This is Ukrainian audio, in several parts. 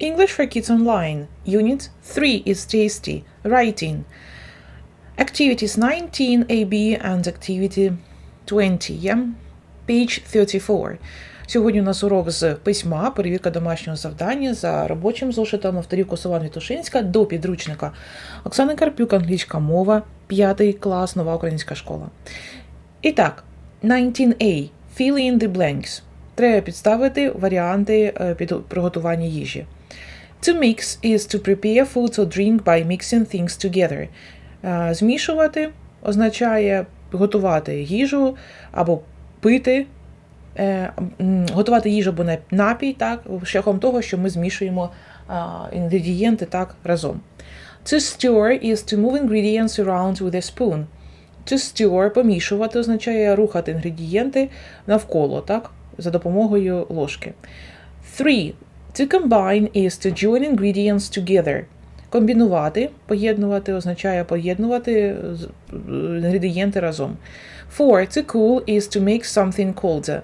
English for Kids Online. Unit 3 is tasty. Writing. Activities 19 AB and activity 20. Yeah? Page 34. Сьогодні у нас урок з письма, перевірка домашнього завдання за робочим зошитом авторів Косован Вітушинська до підручника Оксани Карпюк, англійська мова, 5 клас, нова українська школа. І так, 19A. Fill in the blanks. Треба підставити варіанти е, під приготування їжі. To mix is to prepare food or drink by mixing things together. Змішувати означає готувати їжу або пити, е, готувати їжу або напій, так, шляхом того, що ми змішуємо інгредієнти так разом. To stir is to move ingredients around with a spoon. To stir – помішувати означає рухати інгредієнти навколо, так, за допомогою ложки. Three. To combine is to join ingredients together. Комбінувати, поєднувати означає поєднувати інгредієнти разом. Four. To cool is to make something colder.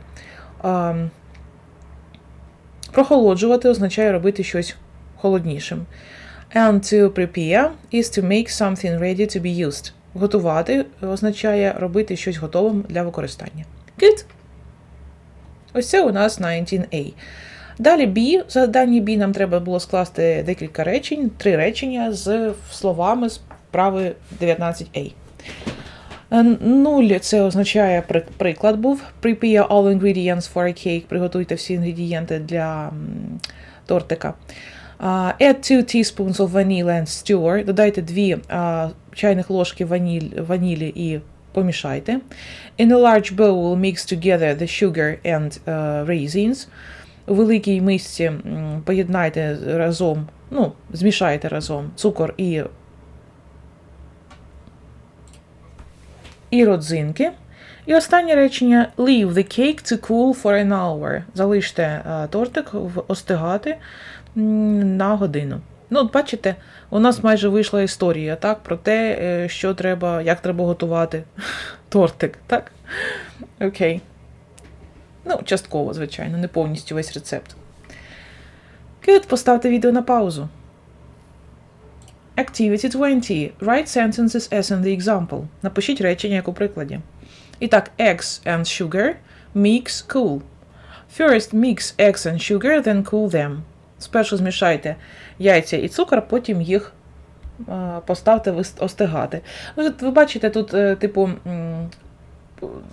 Um, прохолоджувати означає робити щось холоднішим. And to prepare is to make something ready to be used. Готувати означає робити щось готовим для використання. Good. Ось це у нас 19A. Далі B. В заданні B нам треба було скласти декілька речень, три речення з словами з вправи 19A. Е, Нуль це означає приклад був. Prepare all ingredients for a cake. Приготуйте всі інгредієнти для тортика. Add two teaspoons of vanilla and stir. Додайте дві а, чайних ложки ваніль, ванілі і помішайте. In a large bowl mix together the sugar and uh, raisins. Великій мисці поєднайте разом, ну, змішайте разом цукор і, і родзинки. І останнє речення leave the cake to cool for an hour. Залиште е, тортик остигати на годину. Ну, от бачите, у нас майже вийшла історія, так, про те, е, що треба, як треба готувати тортик, так? Окей. Ну, частково, звичайно, не повністю весь рецепт. Good, поставте відео на паузу. Activity 20. Write sentences as in the example. Напишіть речення, як у прикладі. І так, eggs and sugar mix cool. First mix eggs and sugar, then cool them. Спершу змішайте яйця і цукор, потім їх е, поставте остигати. Ну, ви бачите, тут, е, типу,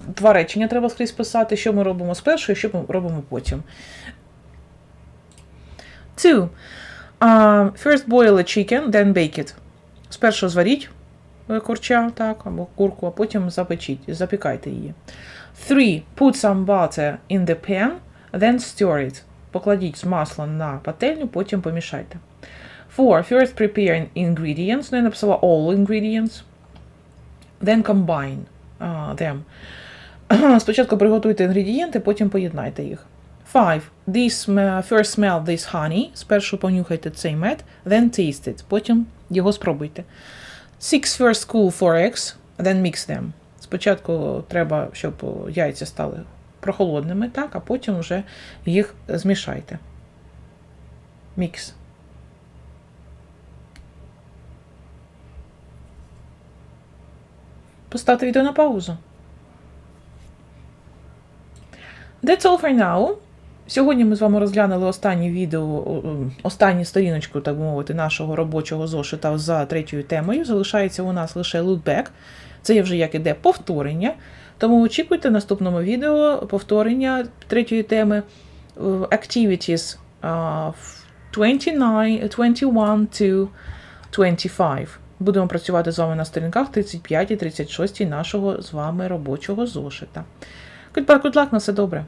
два речення треба скрізь писати, що ми робимо спершу і що ми робимо потім. Two. Uh, first boil a chicken, then bake it. Спершу зваріть е, курча, так, або курку, а потім запечіть, запікайте її. Three. Put some butter in the pan, then stir it. Покладіть масло на пательню, потім помішайте. Four. First prepare ingredients. Ну, я написала all ingredients. Then combine them. Спочатку приготуйте інгредієнти, потім поєднайте їх. Five. This first smell this honey. Спершу понюхайте цей мед, then taste it. Потім його спробуйте. Six. First cool for eggs, then mix them. Спочатку треба, щоб яйця стали прохолодними, так, а потім вже їх змішайте. Мікс. Поставте відео на паузу. That's all for now. Сьогодні ми з вами розглянули останнє відео, останню сторіночку, так би мовити, нашого робочого зошита за третьою темою. Залишається у нас лише lookback. Це є вже як іде повторення. Тому очікуйте в наступному відео повторення третьої теми е, Activities 29, 21 to 25. Будемо працювати з вами на сторінках 35 і 36 нашого з вами робочого зошита. Goodbye, good luck, на все добре.